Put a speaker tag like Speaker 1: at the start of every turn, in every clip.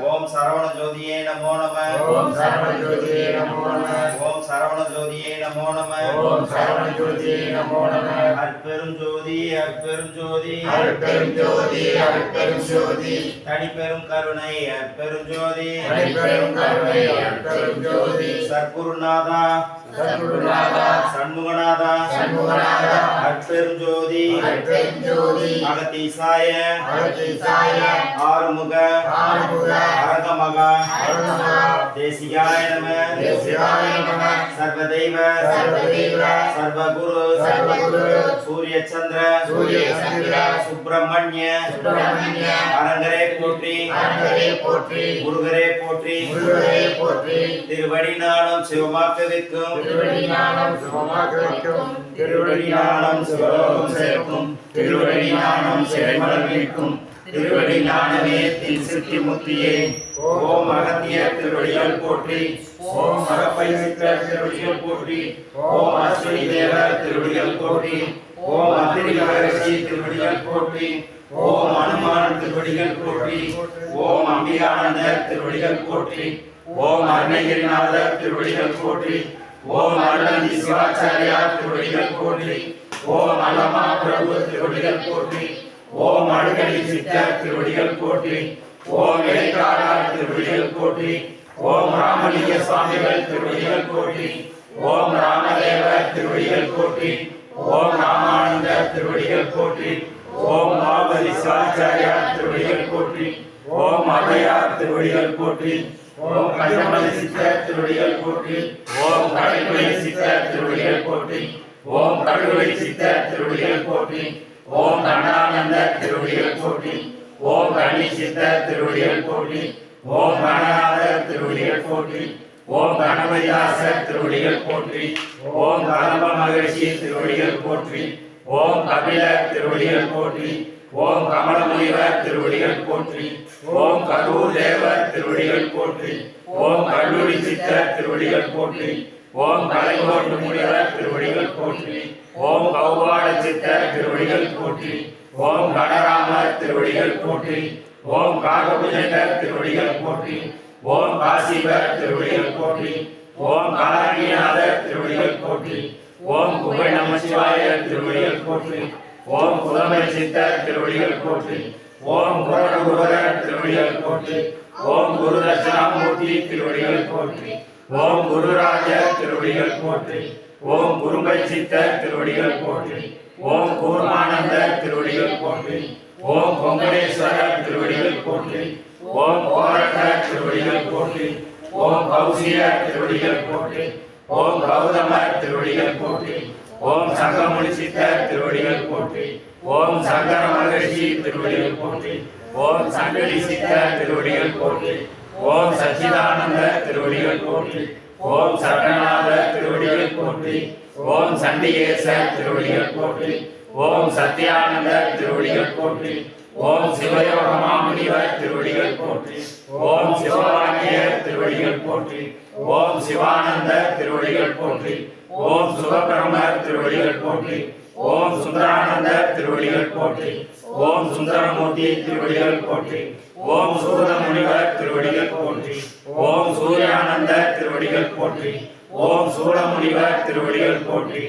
Speaker 1: ஓம் சரவண ஜோதியே நமோ நம.
Speaker 2: ஓம் சரவண ஜோதியே நமோ நம.
Speaker 1: ஓம் சரவண ஜோதியே நமோ நம.
Speaker 2: ஓம் சரவண ஜோதியே நமோ நம.
Speaker 1: அற்பெரும் ஜோதி அற்பெரும் ஜோதி
Speaker 2: அருட்பெரும் ஜோதி அருட்பெரும் ஜோதி
Speaker 1: தனிப்பெரும் கருணை அற்பெரும் ஜோதி
Speaker 2: அருட்பெரும் கருணை அருட்பெரும் ஜோதி
Speaker 1: சர்க்குருநாதா சண்முகநாதா.
Speaker 2: சண்முகநாதா.
Speaker 1: அற்பெரும் ஜோதி
Speaker 2: அருட்பெரும் ஜோதி
Speaker 1: அகத்தீசாய.
Speaker 2: அகத்தீசாய.
Speaker 1: ஆறுமுக.
Speaker 2: ஆறுமுக.
Speaker 1: அரங்கமகா தேசிகாய நம.
Speaker 2: தேசிகாய நம
Speaker 1: சர்வதெய்வ.
Speaker 2: சர்வதெய்வ
Speaker 1: சர்வகுரு.
Speaker 2: சர்வகுரு
Speaker 1: சூரிய சந்திர
Speaker 2: சூரிய சந்திர
Speaker 1: சுப்பிரமணிய.
Speaker 2: சுப்பிரமணிய
Speaker 1: அரங்கரே போற்றி.
Speaker 2: அரங்கரே போற்றி
Speaker 1: முருகரே போற்றி.
Speaker 2: முருகரே போற்றி
Speaker 1: திருவடி நாளும் சிவமாக்க வைக்கும்
Speaker 2: திருவடி ஞானம் சுகமாக வைக்கும்
Speaker 1: திருவடி ஞானம் சிவலோகம் சேர்க்கும். திருவடி ஞானம் சிறைமலர் வைக்கும் திருவடி ஞானமே சித்தி முத்தியே ஓம் அகத்திய திருவடிகள் போற்றி ஓம் அகப்பைசித்த திருவடிகள் போற்றி ஓம் அஸ்வினி தேவ திருவடிகள் போற்றி ஓம் அத்திரி மகரிஷி திருவடிகள் போற்றி ஓம் அனுமான் திருவடிகள் போற்றி ஓம் அம்பிகானந்தர் திருவடிகள் போற்றி ஓம் அருணகிரிநாதர் திருவடிகள் போற்றி ஓம் அருணந்தி சிவாச்சாரியா திருவடிகள் போற்றி ஓம் அலமா பிரபு திருவடிகள் போற்றி ஓம் அழுகடி சித்தர் திருவடிகள் போற்றி ஓம் இடைக்காடார் திருவடிகள் போற்றி ஓம் ராமலிங்க சுவாமிகள் திருவடிகள் போற்றி ஓம் ராமதேவர் திருவடிகள் போற்றி ஓம் ராமானந்தர் திருவடிகள் போற்றி ஓம் மாபதி சிவாச்சாரியா திருவடிகள் போற்றி ஓம் அவையார் திருவடிகள் போற்றி ஓம் கஜமலை சித்தர் திருவடிகள் போற்றி ஓம் கடைக்குலை சித்தர் திருவடிகள் போற்றி ஓம் கடுவை சித்தர் திருவடிகள் போற்றி ஓம் கண்ணானந்த திருவடிகள் போற்றி ஓம் கணி சித்தர் திருவடிகள் போற்றி ஓம் கணநாதர் திருவடிகள் போற்றி ஓம் கணபதிதாசர் திருவடிகள் போற்றி ஓம் கலம்ப மகிழ்ச்சி திருவடிகள் போற்றி ஓம் கபிலர் திருவடிகள் போற்றி ஓம் கமலமுனிவர் திருவடிகள் போற்றி ஓம் கரூர் தேவர் திருவடிகள் போற்றி ஓம் கல்லூரி சித்தர் திருவடிகள் போற்றி ஓம் கலைகோட்டு முனிவர் திருவடிகள் போற்றி. ஓம் கௌபால சித்தர் திருவடிகள் போற்றி ஓம் கடராமர் திருவடிகள் போற்றி ஓம் காகபுஜண்டர் திருவடிகள் போற்றி ஓம் காசிபர் திருவடிகள் போற்றி ஓம் காரணியநாதர் திருவடிகள் போற்றி ஓம் குகை நமசிவாய திருவடிகள் போற்றி ஓம் புலமை சித்தர் திருவடிகள் போற்றி ஓம் குரகுருவரர் திருவடிகள் போற்றி ஓம் குரு தட்சிணாமூர்த்தி திருவடிகள் போற்றி ஓம் குருராஜர் திருவடிகள் போற்றி ஓம் குருமை சித்தர் திருவடிகள் போற்றி ஓம் கூர்மானந்த திருவடிகள் போற்றி ஓம் பொங்கடேஸ்வரர் திருவடிகள் போற்றி ஓம் கோரக திருவடிகள் போற்றி ஓம் கௌசிய திருவடிகள் போற்றி ஓம் கௌதம திருவடிகள் போற்றி ஓம் சங்கமுனி சித்தர் திருவடிகள் போற்றி ஓம் சங்கர மகர்ஷி திருவடிகள் போற்றி ஓம் சங்கடி சித்தர் திருவடிகள் போற்றி ஓம் சச்சிதானந்த திருவடிகள் போற்றி ஓம் சட்டநாத திருவடிகள் போற்றி ஓம் சண்டிகேச திருவடிகள் போற்றி ஓம் சத்யானந்த திருவடிகள் போற்றி ஓம் சிவயோகமாமுனிவர் திருவடிகள் போற்றி ஓம் சிவவாக்கியர் திருவடிகள் போற்றி ஓம் சிவானந்த திருவடிகள் போற்றி ஓம் சுகபிரமர் திருவடிகள் போற்றி ஓம் சுந்தரானந்த திருவடிகள் போற்றி ஓம் சுந்தரமூர்த்தி திருவடிகள் போற்றி ஓம் சூத முனிவர் திருவடிகள் போற்றி ஓம் சூர்யானந்த திருவடிகள் போற்றி ஓம் சூழமுனிவர் திருவடிகள் போற்றி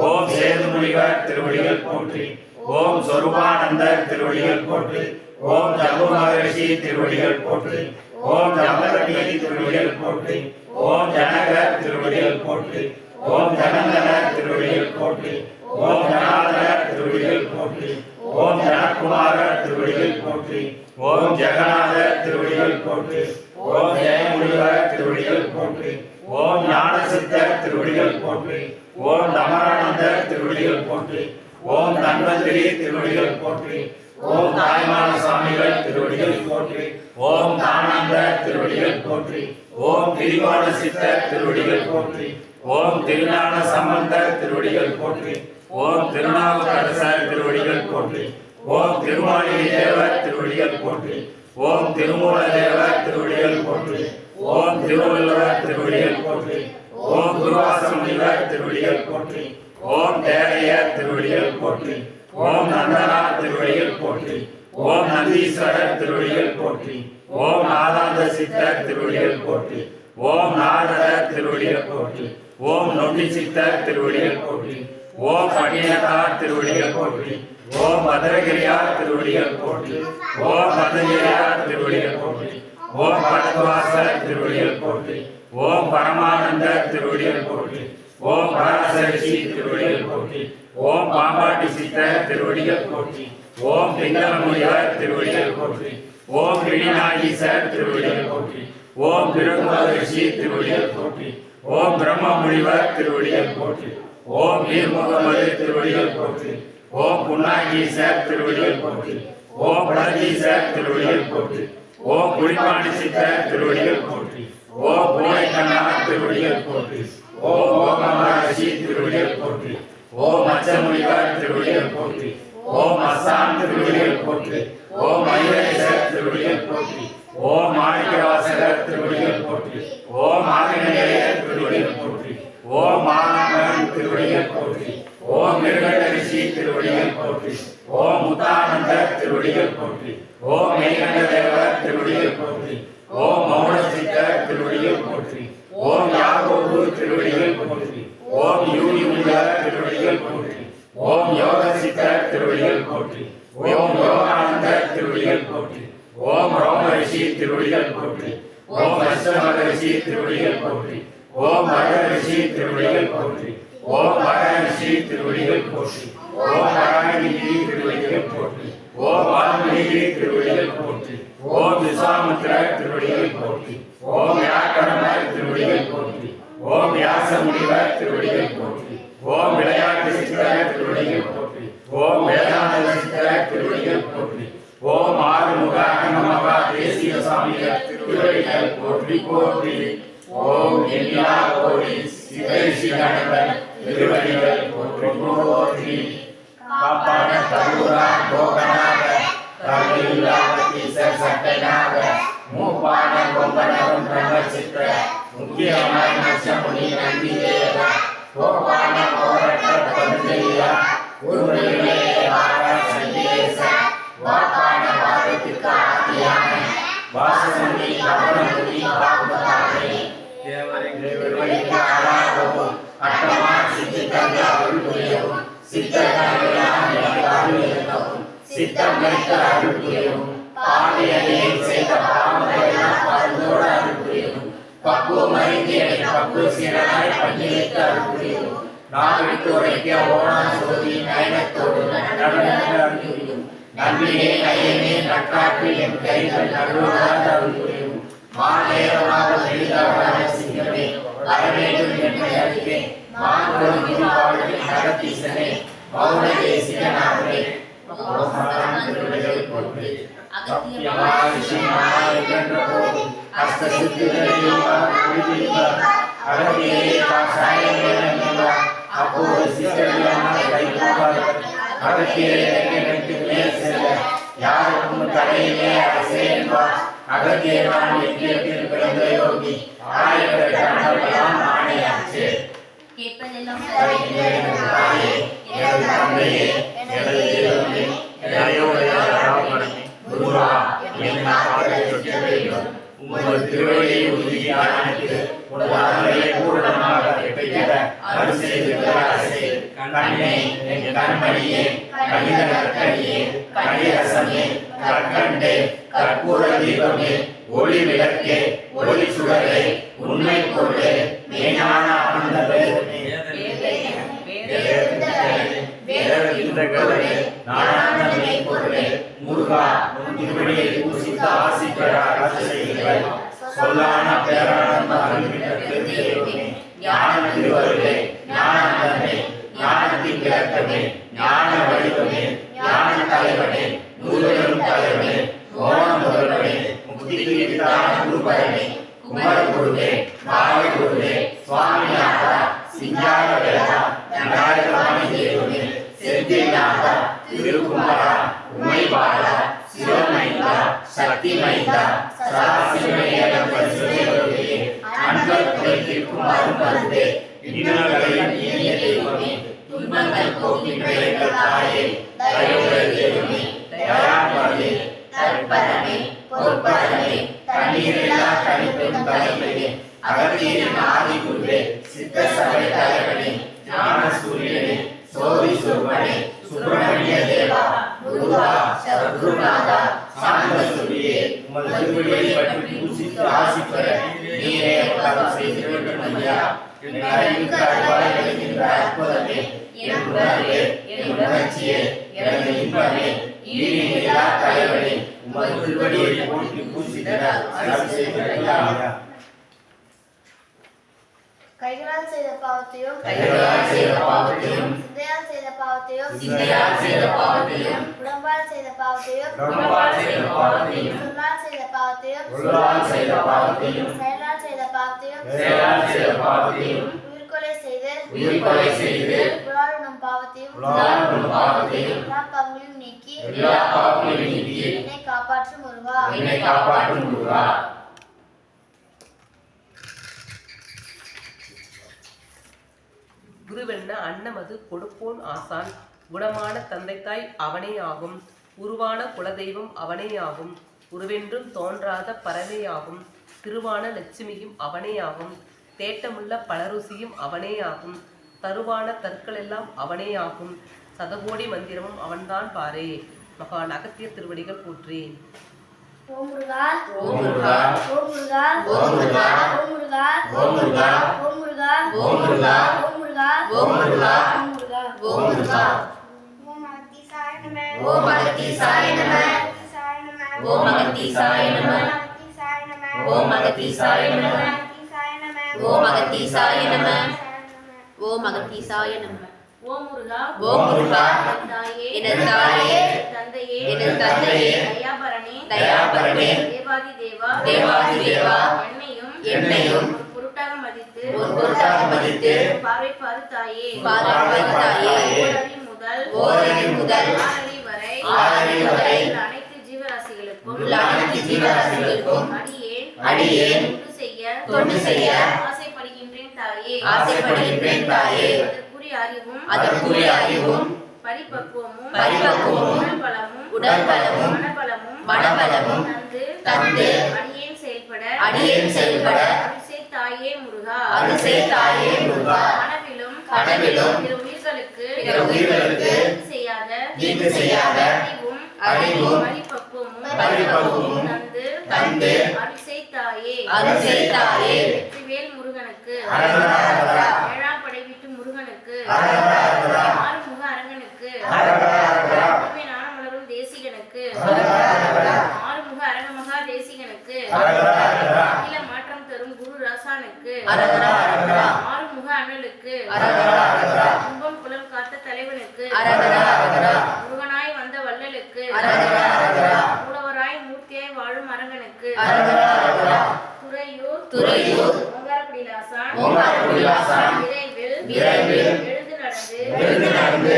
Speaker 1: ஓம் சேது முனிவர் திருவடிகள் போற்றி ஓம் சொருபானந்த திருவடிகள் போற்றி ஓம் ஜம்பு மகரிஷி திருவடிகள் போற்றி ஓம் ஜம்பகட்டி திருவடிகள் போற்றி ஓம் ஜனகர் திருவடிகள் போற்றி ஓம் ஜனந்தனர் திருவடிகள் போற்றி ஓம் ஜனாதனர் திருவடிகள் போற்றி ஓம் ஜனகுமாரர் திருவடிகள் போற்றி ஓம் ஜெகநாதர் திருவடிகள் போற்று ஓம் ஜெயமுனிவர் திருவடிகள் போற்று ஓம் ஞானசித்தர் திருவடிகள் போற்று ஓம் தமரானந்தர் திருவடிகள் போற்று ஓம் தன்வந்திரி திருவடிகள் போற்றி ஓம் தாய்மான சுவாமிகள் திருவடிகள் போற்றி ஓம் தானந்த திருவடிகள் போற்றி ஓம் திரிவான சித்தர் திருவடிகள் போற்றி ஓம் திருஞான சம்பந்தர் திருவடிகள் போற்றி ஓம் திருநாவுக்கரசர் திருவடிகள் போற்றி ஓம் திருமாலினி தேவர் திருவடிகள் திருவடிகள் போற்றி ஓம் திருமூலதேவர் திருவடிகள் போற்றி ஓம் திருவள்ளுவர் திருவடிகள் போற்றி ஓம் குருவாசமுனிவர் திருவடிகள் போற்றி ஓம் தேரையர் திருவடிகள் போற்றி ஓம் நந்தனா திருவடிகள் போற்றி ஓம் நந்தீஸ்வரர் திருவடிகள் போற்றி ஓம் நாதாந்த சித்தர் திருவடிகள் போற்றி ஓம் நாரதர் திருவடிகள் போற்றி ஓம் நொண்டி சித்தர் திருவடிகள் போற்றி ஓம் பட்டினத்தார் திருவடிகள் போற்றி ஓம் பத்ரகிரியார் திருவடிகள் போற்றி ஓம் பதஞ்சலியார் திருவடிகள் போற்றி ஓம் பரத்வாசர் திருவடிகள் போற்றி ஓம் பரமானந்தர் திருவடிகள் போற்றி ஓம் பராசரிசி திருவடிகள் போற்றி ஓம் பாம்பாட்டி சித்தர் திருவடிகள் போற்றி ஓம் பிங்களமுடியார் திருவடிகள் போற்றி ஓம் கிரிநாயீசர் திருவடிகள் போற்றி ஓம் பிரம்மரிஷி திருவடிகள் போற்றி ஓம் பிரம்ம முனிவர் திருவடிகள் போற்றி ஓம் வீர் முகமது திருவடிகள் போற்றி ஓம் புன்னாகீசர் திருவடிகள் போற்றி ஓம் பரதீசர் திருவடிகள் போற்றி ஓம் குடிப்பாணி சித்தர் திருவடிகள் போற்றி ஓம் பூனைக்கண்ணார் திருவடிகள் போற்றி ஓம் ஓமமகர்ஷி திருவடிகள் போற்றி ஓம் அச்சமுனிவர் திருவடிகள் போற்றி ஓம் அஸ்ஸாம் திருவடிகள் போற்றி ஓம் மயூரேசர் திருவடிகள் போற்றி ஓம் மாணிக்கவாசகர் திருவடிகள் போற்றி ஓம் ஆதிநேயர் திருவடிகள் போற்றி ஓம் மாணவன் திருவடிகள் போற்றி ஓம் மிருகண்ட ரிஷி திருவடிகள் போற்றி ஓம் முத்தானந்தர் திருவடிகள் போற்றி ஓம் மேகண்ட தேவர் திருவடிகள் போற்றி ஓம் மௌன சித்தர் திருவடிகள் போற்றி ஓம் யாகோபு திருவடிகள் போற்றி ஓம் யூனி முனிவர் திருவடிகள் போற்றி ஓம் யோக சித்தர் திருவடிகள் போற்றி ஓம் யோகானந்தர் திருவடிகள் போற்றி ஓம் ரோம ரிஷி திருவடிகள் போற்றி ஓம் அஷ்டமக ரிஷி திருவடிகள் போற்றி ஓம் வர ரிஷி திருவடிகள் போற்றி ஓம் வர ரிஷி திருவடிகள் போற்றி ஓம் வராகிரி திருவடிகள் போற்றி ஓம் வால்மீகி திருவடிகள் போற்றி ஓம் விஸ்வாமித்திர திருவடிகள் போற்றி ஓம் வியாக்கரமர் திருவடிகள் போற்றி ஓம் வியாச முனிவர் திருவடிகள் போற்றி ஓம் விளையாட்டு சித்தர் திருவடிகள் போற்றி ஓம் சித்தங்களுக்கு அருள் புரியவும் பாவியடியை செய்த பாவங்களெல்லாம் பருந்தோடு அருள் புரியவும் பக்குவம் அறிந்து என்னை பக்குவ சீரனாய் பள்ளிக்கு அருள் புரியவும் நான் விட்டு உரைக்க ஓணா சோதி நயனத்தோடு நடனங்கள் அருள் புரியும் நன்றியே நயனே நட்காற்று என் கைகள் நடுவதாக அருள் புரியும் மாநேரமாக சிங்கமே வரவேண்டும் என்று அறிவேன் மான்களும் இருவாழ்வில் நடத்தீசனே மௌன தேசிகனாகவே யாருக்கும் தடையிலே அரசே என்பார் அகத்தியே நான் எக்கியத்தில் பிறந்த யோகி ஆயிரக்கணக்கான ஆணையாச்சு
Speaker 3: கேட்பதெல்லாம்
Speaker 1: தாயே, எனது தந்தையே, எனது என் நாவால் உறுதியாக எனக்கு உனது பூரணமாக பெற்றிட அருள் கண்ணே, என் கண்மணியே, கணித கற்கணியே, கணிரசமே, கற்கண்டே, கற்பூர தீபமே, ஒளி விளக்கே, ஒளி சுடரே, உண்மை பொருளே, மெய்ஞான பொருளே, முருகா, உன் திருவடியை பூசித்து ஆசி பெற அருள் செய்யுங்கள். சொல்லான பேரானந்த அருள்மிக்க
Speaker 4: உலாடும் பாவத்தையும்
Speaker 5: எல்லா பாவங்களையும் நீக்கி
Speaker 4: எல்லா பாவங்களையும் நீக்கி
Speaker 5: என்னை காப்பாற்றும் முருகா
Speaker 4: என்னை காப்பாற்றும் முருகா
Speaker 6: குருவென்ன அன்னமது கொடுப்போன் ஆசான். குணமான தந்தைத்தாய் அவனே ஆகும் உருவான குலதெய்வம் அவனே ஆகும் உருவென்றும் தோன்றாத பறவை ஆகும் திருவான லட்சுமியும் அவனே ஆகும் தேட்டமுள்ள பலருசியும் அவனே ஆகும் தருவான தற்களெல்லாம் அவனே ஆகும் சதகோடி மந்திரமும் அவன்தான் பாரே மகான் அகத்திய திருவடிகள் போற்றி
Speaker 5: ஓம் முருகா
Speaker 4: ஓம் முருகா
Speaker 5: ஓம் முருகா
Speaker 4: ஓம் முருகா
Speaker 5: ஓம் முருகா
Speaker 4: ஓம் முருகா
Speaker 5: ஓம் முருகா
Speaker 4: ஓம் முருகா
Speaker 5: ஓம் முருகா
Speaker 4: ஓம் முருகா
Speaker 5: ஓம் முருகா
Speaker 4: ஓம் முருகா
Speaker 5: ஓம் அகத்தீசாய நம
Speaker 4: ஓம் அகத்தீசாய நம ஓம் அகத்தீசாய நம ஓம் அகத்தீசாய நம ஓம் அகத்தீசாய நம
Speaker 7: ஓம் அகத்தீசாய நம ஓம் முருகா
Speaker 4: ஓம் முருகா
Speaker 7: என் தாயே தந்தையே
Speaker 4: தந்தையே
Speaker 7: தயாபரணே
Speaker 4: தயாபரணே
Speaker 7: தேவாதி தேவா
Speaker 4: தேவாதி தேவா
Speaker 7: என்னையும்
Speaker 4: என்னையும்
Speaker 7: ஒரு பொருட்டாக மதித்து
Speaker 4: ஒரு பொருட்டாக மதித்து
Speaker 7: பார்வை பாரு தாயே.
Speaker 4: பார்வை தாயே
Speaker 7: ஓரடி முதல்
Speaker 4: ஓரடி முதல்
Speaker 7: ஆறடி வரை
Speaker 4: ஆறடி வரை
Speaker 7: உள்ள அனைத்து ஜீவராசிகளுக்கும்
Speaker 4: உள்ள அனைத்து ஜீவராசிகளுக்கும்
Speaker 7: அடியேன்
Speaker 4: அடியேன்
Speaker 7: தொண்டு செய்ய
Speaker 4: தொண்டு செய்ய
Speaker 7: ஆசைப்படுகின்றேன் தாயே.
Speaker 4: ஆசைப்படுகின்றேன் தாயே.
Speaker 7: அதற்குரிய அறிவும்
Speaker 4: அதற்குரிய அறிவும்
Speaker 7: பரிபக்குவமும்
Speaker 4: பரிபக்குவமும்
Speaker 7: உடல்பலமும்
Speaker 4: உடல்பலமும்
Speaker 7: மனபலமும்
Speaker 4: மனபலமும்
Speaker 7: தந்து
Speaker 4: தந்து
Speaker 7: அடியேன் செயல்பட
Speaker 4: அடியேன் செயல்பட
Speaker 7: அபிஷே தாயே முருகா.
Speaker 4: அருசே தாயே முருகா.
Speaker 7: கனவிலும்
Speaker 4: கனவிலும்
Speaker 7: பிற உயிர்களுக்கு
Speaker 4: பிற உயிர்களுக்கு
Speaker 7: தீங்கு செய்யாத
Speaker 4: தீங்கு செய்யாத
Speaker 7: அறிவும்
Speaker 4: அறிவும்
Speaker 7: பரிபக்குவமும்
Speaker 4: பரிபக்குவமும்
Speaker 7: தந்து
Speaker 4: தந்து
Speaker 7: அபிஷே தாயே.
Speaker 4: அருசே தாயே.
Speaker 7: வெற்றிவேல் முருகனுக்கு. ஆறுமுக அரங்கனுக்கு
Speaker 4: அரகரா அரகரா
Speaker 7: தூய்மை ஞானமலரும் தேசிகனுக்கு.
Speaker 4: அரகரா அரகரா
Speaker 7: ஆறுமுக அரங்கமகா தேசிகனுக்கு
Speaker 4: அரகரா அரகரா
Speaker 7: அகில மாற்றம் தரும் குரு ராசானுக்கு.
Speaker 4: அரகரா அரகரா
Speaker 7: ஆறுமுக அண்ணலுக்கு
Speaker 4: அரகரா அரகரா
Speaker 7: கும்பம் புலம் காத்த தலைவனுக்கு. முருகனாய் வந்த வள்ளலுக்கு. மூலவராய் மூர்த்தியாய் வாழும் அரங்கனுக்கு.
Speaker 4: அரகரா அரகரா
Speaker 7: துறையூர்.
Speaker 4: துறையூர்
Speaker 7: ஓங்காரக்குடிலாசான்
Speaker 4: ஓங்காரக்குடிலாசான்
Speaker 7: விரைவில்.
Speaker 4: விரைவில்.
Speaker 7: எழுந்து நடந்து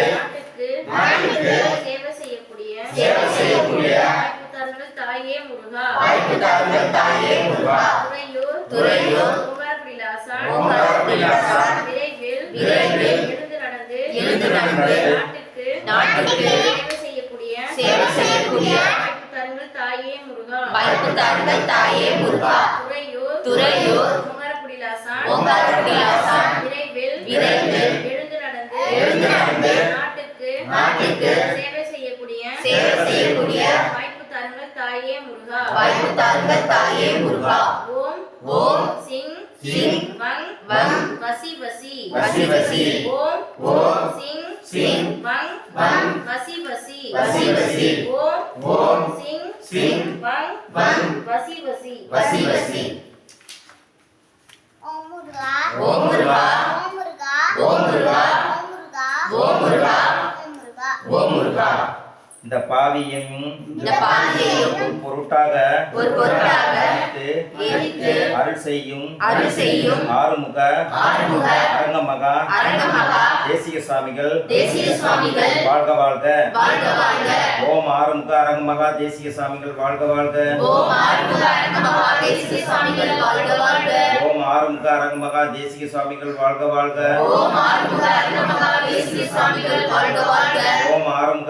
Speaker 7: நாட்டுக்கு சேவை செய்யக்கூடிய
Speaker 4: சேவை செய்யக்கூடிய
Speaker 7: வாய்ப்பு தருங்கள் தாயே முருகா.
Speaker 4: வாய்ப்பு தாருங்கள் தாயே முருகா.
Speaker 7: துறையூர்
Speaker 4: துறையூர்
Speaker 7: ஓங்காரக்குடிலாசான்
Speaker 4: ஓங்காரக்குடிலாசான்
Speaker 7: விரைவில்
Speaker 4: விரைவில்
Speaker 7: எழுந்து நடந்து
Speaker 4: எழுந்து நடந்து
Speaker 7: நாட்டுக்கு
Speaker 4: நாட்டுக்கு
Speaker 7: சேவை செய்யக்கூடிய
Speaker 4: சேவை செய்யக்கூடிய
Speaker 7: வாய்ப்பு தருங்கள் தாயே முருகா.
Speaker 4: வாய்ப்பு தாருங்கள் தாயே முருகா.
Speaker 7: துறையூர்
Speaker 4: துறையூர்
Speaker 7: ஓங்காரக்குடிலாசான்
Speaker 4: ஓங்காரக்குடிலாசான்
Speaker 7: விரைவில்
Speaker 4: விரைவில்
Speaker 7: எழுந்து நடந்து
Speaker 4: எழுந்து நடந்து
Speaker 7: நாட்டுக்கு சேவை செய்யக்கூடிய
Speaker 4: சேவை செய்யக்கூடிய
Speaker 7: வாய்ப்பு தருங்கள் தாயே முருகா.
Speaker 4: வாய்ப்பு தாருங்கள் தாயே முருகா.
Speaker 7: ஓம்
Speaker 4: ஓம்
Speaker 7: சிங்
Speaker 4: சிங்
Speaker 7: வங்
Speaker 4: வங்
Speaker 7: வசி வசி.
Speaker 4: வசி வசி.
Speaker 7: ஓம்
Speaker 4: ஓம்
Speaker 7: சிங்
Speaker 4: சிங்
Speaker 7: வங்
Speaker 4: வங்
Speaker 7: வசி வசி.
Speaker 4: வசி வசி.
Speaker 7: ஓம்
Speaker 4: ஓம்
Speaker 7: சிங்
Speaker 4: சிங்
Speaker 7: வங்
Speaker 4: வங்
Speaker 7: வசி வசி.
Speaker 4: வசி வசி.
Speaker 5: ஓம் முருகா
Speaker 4: ஓம் முருகா.
Speaker 5: ஓம் முருகா.
Speaker 4: ஓம் முருகா.
Speaker 5: ஓம் முருகா
Speaker 4: ஓம் முருகா
Speaker 5: ஓம் முருகா
Speaker 4: ஓம் முருகா
Speaker 8: இந்த பாவியையும்
Speaker 4: இந்த பாவியையும்
Speaker 8: ஒரு பொருட்டாக அருள் செய்யும்
Speaker 4: அருள் செய்யும்
Speaker 8: ஆறுமுக
Speaker 4: ஆறுமுக
Speaker 8: அரங்கமகா தேசிக சுவாமிகள்
Speaker 4: தேசிக சுவாமிகள்
Speaker 8: வாழ்க வாழ்க.
Speaker 4: வாழ்க வாழ்க.
Speaker 8: ஓம் ஆறுமுக அரங்கமகா தேசிக சுவாமிகள் வாழ்க வாழ்க.
Speaker 4: ஓம் ஆறுமுக அரங்கமகா தேசிக சுவாமிகள் வாழ்க வாழ்க.
Speaker 8: ஓம் ஆறுமுக அரங்கமகா தேசிக சுவாமிகள் வாழ்க வாழ்க.
Speaker 4: ஓம் ஆறுமுக அரங்கமகா தேசிக சுவாமிகள் வாழ்க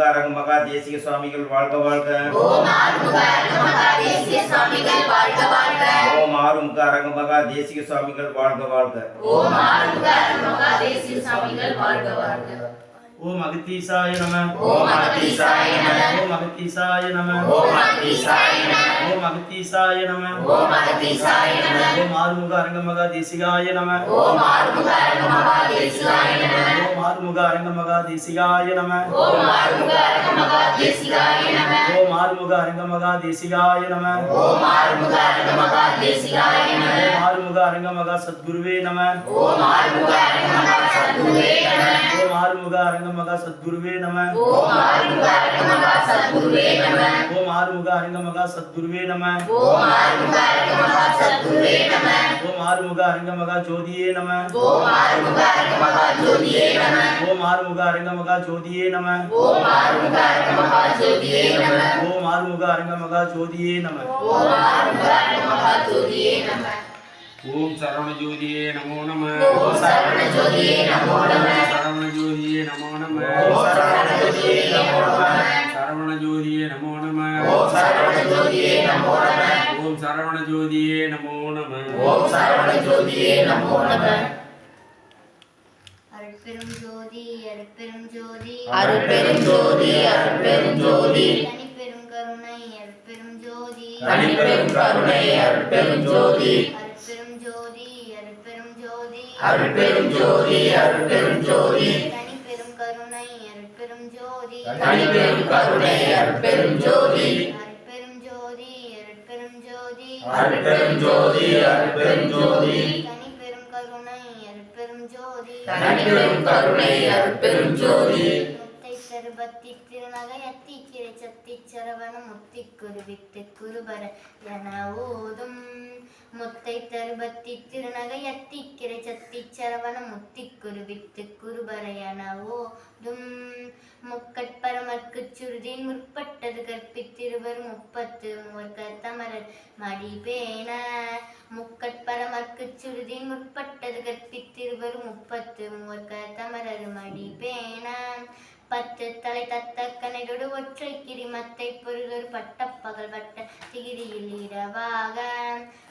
Speaker 8: ஆறுமுக அரங்கமகா தேசிக சுவாமிகள் வாழ்க வாழ்க.
Speaker 4: ஓம் ஆறுமுக அரங்கமகா தேசிக சுவாமிகள் வாழ்க வாழ்க.
Speaker 8: ஓம் ஆறுமுக அரங்கமகா தேசிக சுவாமிகள் வாழ்க வாழ்க.
Speaker 4: ஓம் ஆறுமுக அரங்கமகா தேசிக சுவாமிகள் வாழ்க வாழ்க.
Speaker 9: ஓம் அகத்தீசாய நம.
Speaker 4: ஓம் அகத்தீசாய நம.
Speaker 9: ஓம் அகத்தீசாய நம.
Speaker 4: ஓம் அகத்தீசாய நம.
Speaker 9: ஓம் அகத்தீசாய நம.
Speaker 4: ஓம் அகத்தீசாய நம.
Speaker 9: ஓம் ஆறுமுக அரங்கமகா தேசிகாய நம.
Speaker 4: ஓம் ஆறுமுக அரங்கமகா தேசிகாய நம.
Speaker 9: ஓம் ஆறுமுக அரங்கமகா தேசிகாய நம.
Speaker 4: ஓம் ஆறுமுக அரங்கமகா தேசிகாய நம.
Speaker 9: ஓம் ஆறுமுக அரங்கமகா தேசிகாய நம.
Speaker 4: ஓம் ஆறுமுக அரங்கமகா தேசிகாய நம.
Speaker 9: ஓம் ஆறுமுக அரங்கமகா சத்குருவே நம.
Speaker 4: ஓம் ஆறுமுக அரங்கமகா சத்குருவே நம.
Speaker 9: ஓம் ஆறுமுக அரங்கமகா சத்குருவே நம
Speaker 4: ஓம் ஆறுமுக அரங்கமகா சத்குருவே நம
Speaker 9: ஓம் ஆறுமுக அரங்கமகா சத்குருவே நம
Speaker 4: ஓம் ஆறுமுக அரங்கமகா சத்குருவே நம
Speaker 9: ஓம் ஆறுமுக அரங்கமகா ஜோதியே நம
Speaker 4: ஓம் ஆறுமுக அரங்கமகா ஜோதியே நம
Speaker 9: ஓம் ஆறுமுக அரங்கமகா ஜோதியே நம
Speaker 4: ஓம் ஆறுமுக அரங்கமகா ஜோதியே நம
Speaker 9: ஓம் ஆறுமுக அரங்கமகா ஜோதியே நம
Speaker 4: ஓம் ஆறுமுக அரங்கமகா ஜோதியே நம
Speaker 10: ஓம் சரவண ஜோதியே நமோ நம
Speaker 4: ஓம் சரவண ஜோதியே நமோ நம
Speaker 10: சரவண ஜோதியே நமோ நம.
Speaker 4: சரவண ஜோதியே நமோ நம ஓம் சரவண ஜோதியே நமோ நம.
Speaker 10: ஓம் சரவண ஜோதியே நமோ நம
Speaker 4: ஓம் சரவண ஜோதியே நமோ நம
Speaker 3: அருட்பெரும் ஜோதி அருட்பெரும் ஜோதி
Speaker 4: அருட்பெரும் ஜோதி அருட்பெரும் ஜோதி
Speaker 3: தனிப்பெரும் கருணை அருட்பெரும் ஜோதி
Speaker 4: தனிப்பெரும் கருணை அருட்பெரும் ஜோதி
Speaker 3: அருட்பெரும் ஜோதி அருட்பெரும் ஜோதி
Speaker 4: அருட்பெரும் ஜோதி அருட்பெரும் ஜோதி
Speaker 3: தனிப்பெரும் கருணை அருட்பெரும் ஜோதி
Speaker 4: அருட்பெரும் ஜோதி
Speaker 3: அருட்பெரும் ஜோதி அருட்பெரும் ஜோதி
Speaker 8: அருட்பெரும் ஜோதி
Speaker 3: தனிப்பெரும் கருணை ஜோதி
Speaker 4: கருணை
Speaker 3: அத்திக்கிரை சத்தி சரவண முத்தி குருவித்து குருபர என ஓதும் முத்தை தருபத்தி திருநகை அத்திக்கிரை சத்தி சரவண முத்தி குருவித்து குருபர என ஓதும் முக்கட்பரமற்கு சுருதின் முற்பட்டது கற்பித்திருவர் முப்பத்து மூவர்க்க தமரர் மடிபேன. முக்கட்பரமற்கு சுருதின் முற்பட்டது கற்பித்திருவர் முப்பத்து மூவர்க்க தமரர் மடிபேன. பத்து தலை தத்த கனைதொடு ஒற்றை கிரிமத்தை பொருளொரு பட்ட பகல் வட்ட திகிரியில் இரவாக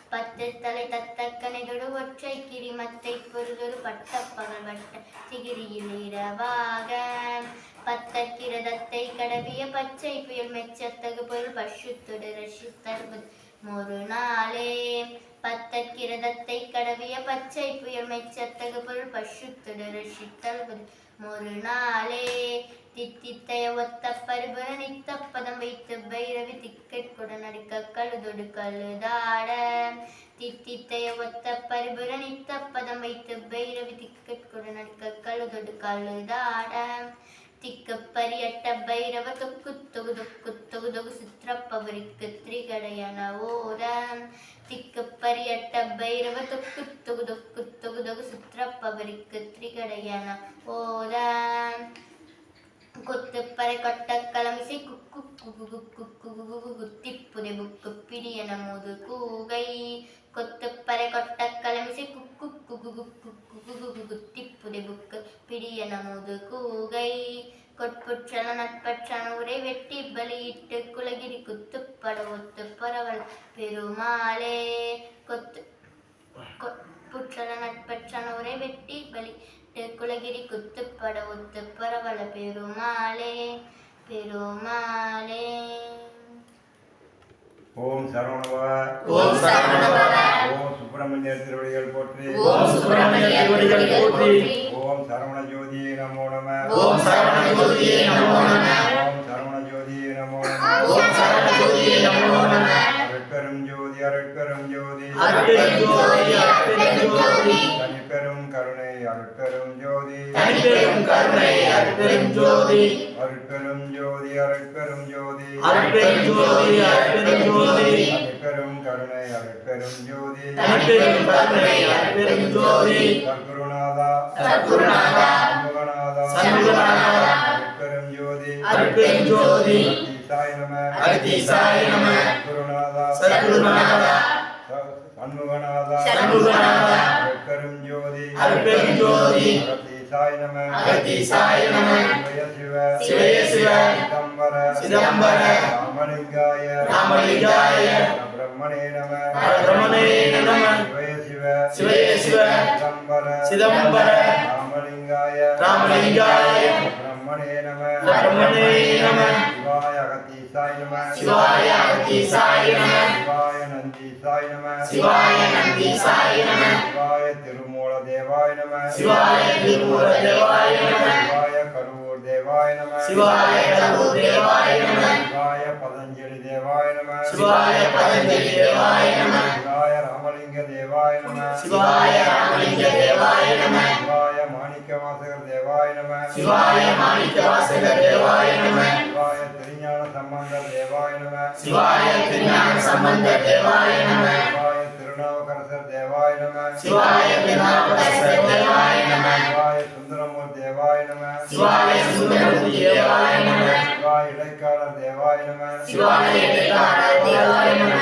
Speaker 3: பத்து தலை தத்த கனைதொடு ஒற்றை கிரிமத்தை பொருளொரு பட்ட பகல் வட்ட திகிரியில் இரவாக பத்தக்கிரதத்தை கடவிய பச்சை புயல் மெச்சத்தகு பொருள் பசுத்தொடு ரசித்தருவது ஒரு நாளே. பத்தக்கிரதத்தை கடவிய பச்சை புயல் மெச்சத்தகு பொருள் பசுத்தொடு ரசித்தல்வது ஒரு நாளே தித்தித்தைய ஒத்த பரிபுர நித்த பதம் வைத்து பைரவி திக்கெட் நடிக்க கழுதொடு கழுதாட. தித்தித்தைய ஒத்த பரிபுர நித்த பதம் வைத்து பைரவி திக்கெட் நடிக்க கழுதொடு கழுதாட. திக்கு பரியட்ட பைரவ தொக்கு தொகு தொக்கு தொகு தொகு சித்திரப்பவரிக்கு திரிகடையன ஓர திக்கு பரியட்ட பைரவ தொக்கு தொகு தொக்கு தொகு தொகு சித்திரப்பவரிக்கு திரிகடையன ஓர கொத்துப்பறை கொட்ட கலமிசை குக்கு குகு குக்கு குகு குத்தி புதை புக்கு பிடியன முது கூகை. கொத்துப்பறை கொட்ட கலமிசை குக்கு குகு குக்கு குகு குகு குத்தி புதை புக்கு பிடியன முது கூகை கொட்புற்றன நட்பற்றன உரை வெட்டி பலியிட்டு குலகிரி குத்துப்பட ஒத்து பரவல் பெருமாளே கொத்து புற்றன நட்பற்றன உரை வெட்டி பலி
Speaker 2: ஓம் சரவணபவ.
Speaker 4: ஓம் சரவணபவ.
Speaker 2: ஓம் சுப்பிரமணிய திருவடிகள் போற்றி.
Speaker 4: ஓம் சுப்பிரமணிய திருவடிகள் போற்றி.
Speaker 2: ஓம் சரவண ஜோதியே நமோ நம.
Speaker 4: ஓம் சரவண ஜோதியே நமோ நம.
Speaker 2: ஓம் சரவண ஜோதியே நமோ நம.
Speaker 4: ஓம் சரவண ஜோதியே நமோ நம.
Speaker 2: அருட்கரும் ஜோதி அருட்கரும் ஜோதி.
Speaker 4: அருட்பெரும் ஜோதி அருட்பெரும் ஜோதி.
Speaker 2: தனிப்பெரும் கருணை அருட்கரும்
Speaker 4: தனிப்பெரும் கருணை அருட்பெரும் ஜோதி.
Speaker 2: அருட்கரும் ஜோதி அருட்கரும் ஜோதி.
Speaker 9: அருட்பெரும் ஜோதி அருட்பெரும் ஜோதி.
Speaker 2: தனிப்பெரும் கருணை அருட்பெரும் ஜோதி.
Speaker 4: தனிப்பெரும் கருணை அருட்பெரும் ஜோதி.
Speaker 2: சத்குருநாதா.
Speaker 11: சத்குருநாதா.
Speaker 2: சண்முகநாதா.
Speaker 4: சண்முகநாதா.
Speaker 2: அருட்பெரும் ஜோதி.
Speaker 4: அருட்பெரும் ஜோதி.
Speaker 2: அகத்தீசாய நம.
Speaker 4: அகத்தீசாய நம.
Speaker 2: சத்குருநாதா.
Speaker 4: சத்குருநாதா.
Speaker 2: சண்முகநாதா.
Speaker 4: சண்முகநாதா.
Speaker 2: அருட்பெரும் ஜோதி.
Speaker 4: அருட்பெரும் ஜோதி.
Speaker 2: அகத்தீசாய நம.
Speaker 4: அகத்தீசாய நம.
Speaker 2: சிவய சிவ.
Speaker 4: சிவய சிவ.
Speaker 2: சிதம்பர.
Speaker 4: சிதம்பர.
Speaker 2: ராமலிங்காய.
Speaker 4: ராமலிங்காய.
Speaker 2: பிரம்மணே நம.
Speaker 4: பரபிரமணே நம.
Speaker 2: சிவய சிவ.
Speaker 4: சிவய சிவ.
Speaker 2: சிதம்பர.
Speaker 4: சிதம்பர.
Speaker 2: ராமலிங்காய.
Speaker 4: ராமலிங்காய.
Speaker 2: பிரம்மணே நம.
Speaker 4: பிரம்மணே நம.
Speaker 2: சிவாய அகத்தீசாய நம.
Speaker 4: சிவாய அகத்தீசாய நம.
Speaker 2: சிவாய நந்தீசாய நம.
Speaker 4: சிவாய நந்தீசாய நம.
Speaker 2: சிவாய திருமூல தேவாய நம
Speaker 4: சிவாய திருமூல தேவாய நம
Speaker 2: சிவாய கரூர் தேவாய நம
Speaker 4: சிவாய கரூர் தேவாய நம
Speaker 2: சிவாய பதஞ்சலி தேவாய நம
Speaker 4: சிவாய பதஞ்சலி தேவாய நம
Speaker 2: சிவாய ராமலிங்க தேவாய நம
Speaker 4: சிவாய ராமலிங்க தேவாய நம
Speaker 2: சிவாய மாணிக்கவாசகர் தேவாய நம
Speaker 4: சிவாய மாணிக்கவாசக தேவாய நம
Speaker 2: சிவாய திருஞான சம்பந்தர் தேவாய நம
Speaker 4: சிவாய திருஞான சம்பந்த தேவாய நம
Speaker 2: தேவாய நம
Speaker 4: சிவாய தேவாய நம
Speaker 2: சிவாய சுந்தரமூர் தேவாய நம
Speaker 4: சிவாய சுந்தரமூர்த்தி தேவாய நம
Speaker 2: சிவாய இடைக்காலர் தேவாய நம
Speaker 4: சிவாய இடைக்கால தேவாய நம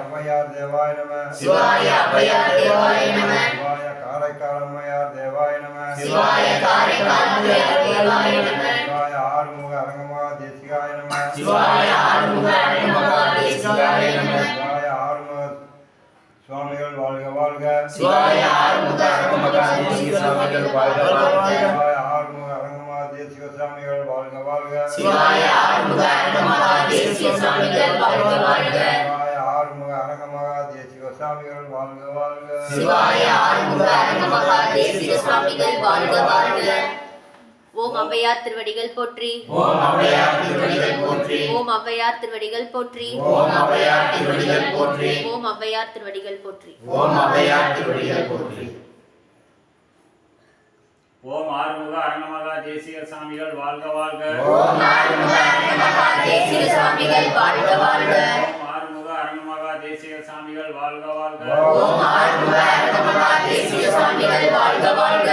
Speaker 2: சிவாய தேவாய நம
Speaker 4: சிவாய அபயார் தேவாய நம
Speaker 2: சிவாய காரைக்கால் அம்மையார் தேவாய நம
Speaker 4: சிவாய காரைக்கால் தேவாய நம
Speaker 2: சிவாய ஆறுமுக அரங்கமா தேசிகாய நம
Speaker 4: சிவாய ஆறுமுக அருள்மகா தேசிகாய நம
Speaker 2: சிவாய ஆறுமுக சுவாமிகள் வாழ்க வாழ்க.
Speaker 4: சிவாய ஆறுமுக
Speaker 2: ஆறுமுக அரங்கமா தேசிக சுவாமிகள் வாழ்க. வாழ்க.
Speaker 4: சிவாய ஆறுமுக அருள்மகா தேசிக சுவாமிகள் வாழ்க வாழ்க.
Speaker 2: ஆறுமுக அரங்கமகா தேசிக சுவாமிகள் வாழ்க வாழ்க.
Speaker 4: சிவாய ஆறுமுக அருள்மகா தேசிக சுவாமிகள் வாழ்க வாழ்க.
Speaker 11: ஓம் ஔவையார் திருவடிகள் போற்றி.
Speaker 4: ஓம் ஔவையார் திருவடிகள் போற்றி.
Speaker 11: ஓம் ஔவையார் திருவடிகள் போற்றி.
Speaker 4: ஓம் ஔவையார் திருவடிகள் போற்றி.
Speaker 11: ஓம் ஔவையார் திருவடிகள் போற்றி.
Speaker 4: ஓம் ஔவையார் திருவடிகள் போற்றி.
Speaker 1: ஓம் ஆறுமுக அரங்கமகா தேசிய சாமிகள் வாழ்க வாழ்க.
Speaker 4: ஓம் ஆறுமுக அருள்மகா தேசிக சுவாமிகள் வாழ்க வாழ்க.
Speaker 1: ஓம் ஆறுமுக அரங்கமகா தேசிய சாமிகள் வாழ்க வாழ்க.
Speaker 4: ஓம் ஆறுமுக அருள்மகா தேசிக சுவாமிகள் வாழ்க வாழ்க.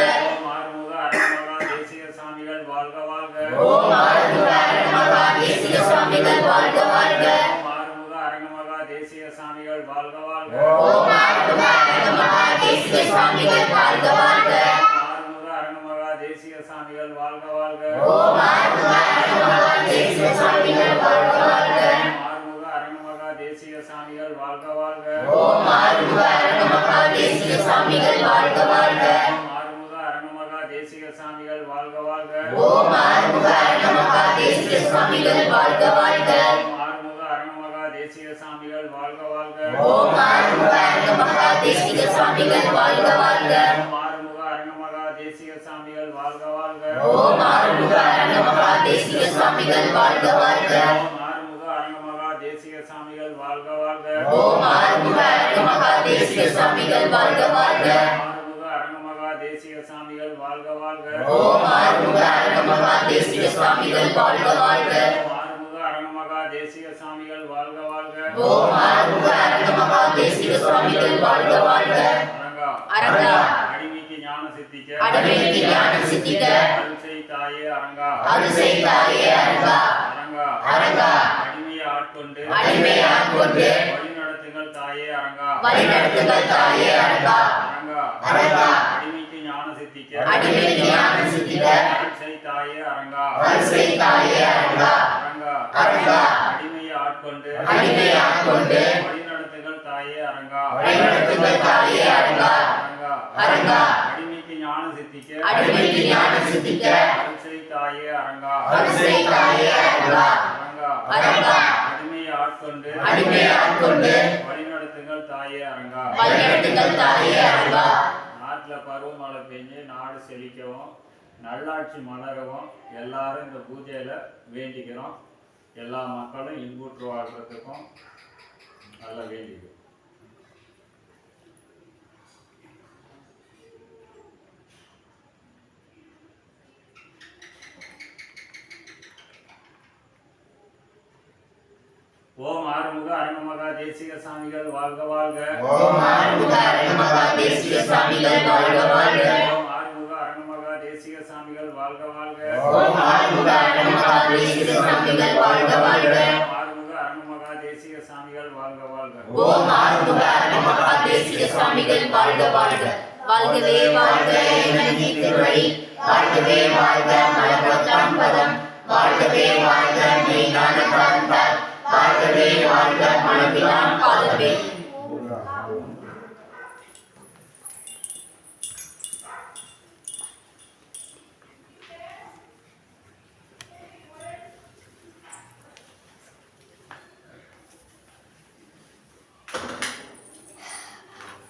Speaker 4: அருள்மகா தேசிக சுவாமிகள் வாழ்க வாழ்க
Speaker 1: ஆறுமுக அரங்கமகா தேசிக சாமிகள் வாழ்க வாழ்க
Speaker 4: ஓம் ஆறுமுக அருள்மகா தேசிக சுவாமிகள் வாழ்க வாழ்க
Speaker 1: ஆறுமுக அரங்கமகா தேசிக சாமிகள் வாழ்க வாழ்க
Speaker 4: ஓம் ஆறுமுக அருள்மகா தேசிக சுவாமிகள் வாழ்க வாழ்க
Speaker 1: ஆறுமுக அரங்கமகா தேசிக சாமிகள் வாழ்க வாழ்க
Speaker 4: ஓம் ஆறுமுக அருள்மகா தேசிக சுவாமிகள் வாழ்க வாழ்க
Speaker 1: அரங்கா
Speaker 11: அரங்கா
Speaker 1: அடிமைக்கு ஞான சித்திக்க
Speaker 11: அடிமைக்கு
Speaker 4: ஞானம் சித்திக்க
Speaker 1: அருள்செய் தாயே அரங்கா.
Speaker 4: அருசை தாயே அரங்கா.
Speaker 1: அரங்கா.
Speaker 4: அரங்கா.
Speaker 1: அடிமையை ஆட்கொண்டு.
Speaker 4: அடிமையை ஆட்கொண்டு.
Speaker 1: வழிநடத்துங்கள் தாயே அரங்கா.
Speaker 4: வழிநடத்துங்கள் தாயே அரங்கா.
Speaker 1: அரங்கா.
Speaker 4: அரங்கா.
Speaker 1: அடிமைக்கு ஞான சித்திக்க.
Speaker 4: அடிமைக்கு ஞானம் சித்திக்க.
Speaker 1: அருள்செய் தாயே அரங்கா.
Speaker 4: அருசை தாயே அரங்கா.
Speaker 1: அரங்கா.
Speaker 4: அரங்கா.
Speaker 1: அடிமையை ஆட்கொண்டு.
Speaker 4: அடிமையை ஆட்கொண்டு.
Speaker 1: வழிநடத்துங்கள் தாயே அரங்கா.
Speaker 4: வழிநடத்துங்கள் தாயே அரங்கா.
Speaker 1: அரங்கா.
Speaker 4: அரங்கா.
Speaker 1: அடிமைக்கு ஞான சித்திக்க.
Speaker 4: அடிமைக்கு ஞானம் சித்திக்க
Speaker 1: அருள்செய் தாயே அரங்கா
Speaker 4: அருசை தாயே அரங்கா
Speaker 1: அரங்கா
Speaker 4: அரங்கா
Speaker 1: அடிமையை ஆட்கொண்டு
Speaker 4: அடிமையை ஆட்கொண்டு
Speaker 1: வழிநடத்துங்கள் தாயே அரங்கா
Speaker 4: வழிநடத்துங்கள் தாயே அரங்கா
Speaker 1: நாட்டில் பருவமழை பெஞ்சு நாடு செழிக்கவும் நல்லாட்சி மலரவும் எல்லாரும் இந்த பூஜையில் வேண்டிக்கிறோம். எல்லா மக்களும் இன்புற்று வாழ்றதுக்கும் நல்லா வேண்டிக்கிறோம். ஓம் ஆறுமுக அரங்கமகா தேசிய தேசிக சாமிகள் வாழ்க வாழ்க
Speaker 4: ஓம் ஆறுமுக அருள்மகா தேசிக சுவாமிகள் வாழ்க வாழ்க
Speaker 1: ஓம் ஆறுமுக அருள்மகா தேசிக சாமிகள் வாழ்க வாழ்க
Speaker 4: ஓம் ஆறுமுக அருள்மகா தேசிக சுவாமிகள் வாழ்க வாழ்க
Speaker 1: ஆறுமுக அருள்மகா தேசிக சாமிகள் வாழ்க வாழ்க
Speaker 4: ஓம் ஆறுமுக அருள்மகா தேசிக சுவாமிகள் வாழ்க வாழ்க வாழ்கவே வாழ்க நந்தி திருவடி வாழ்கவே வாழ்க மலபத்தாம் பதம் வாழ்கவே வாழ்க மெய்ஞான காந்தார் வாழ்கவே வாழ்க மனபிலான் பாதமே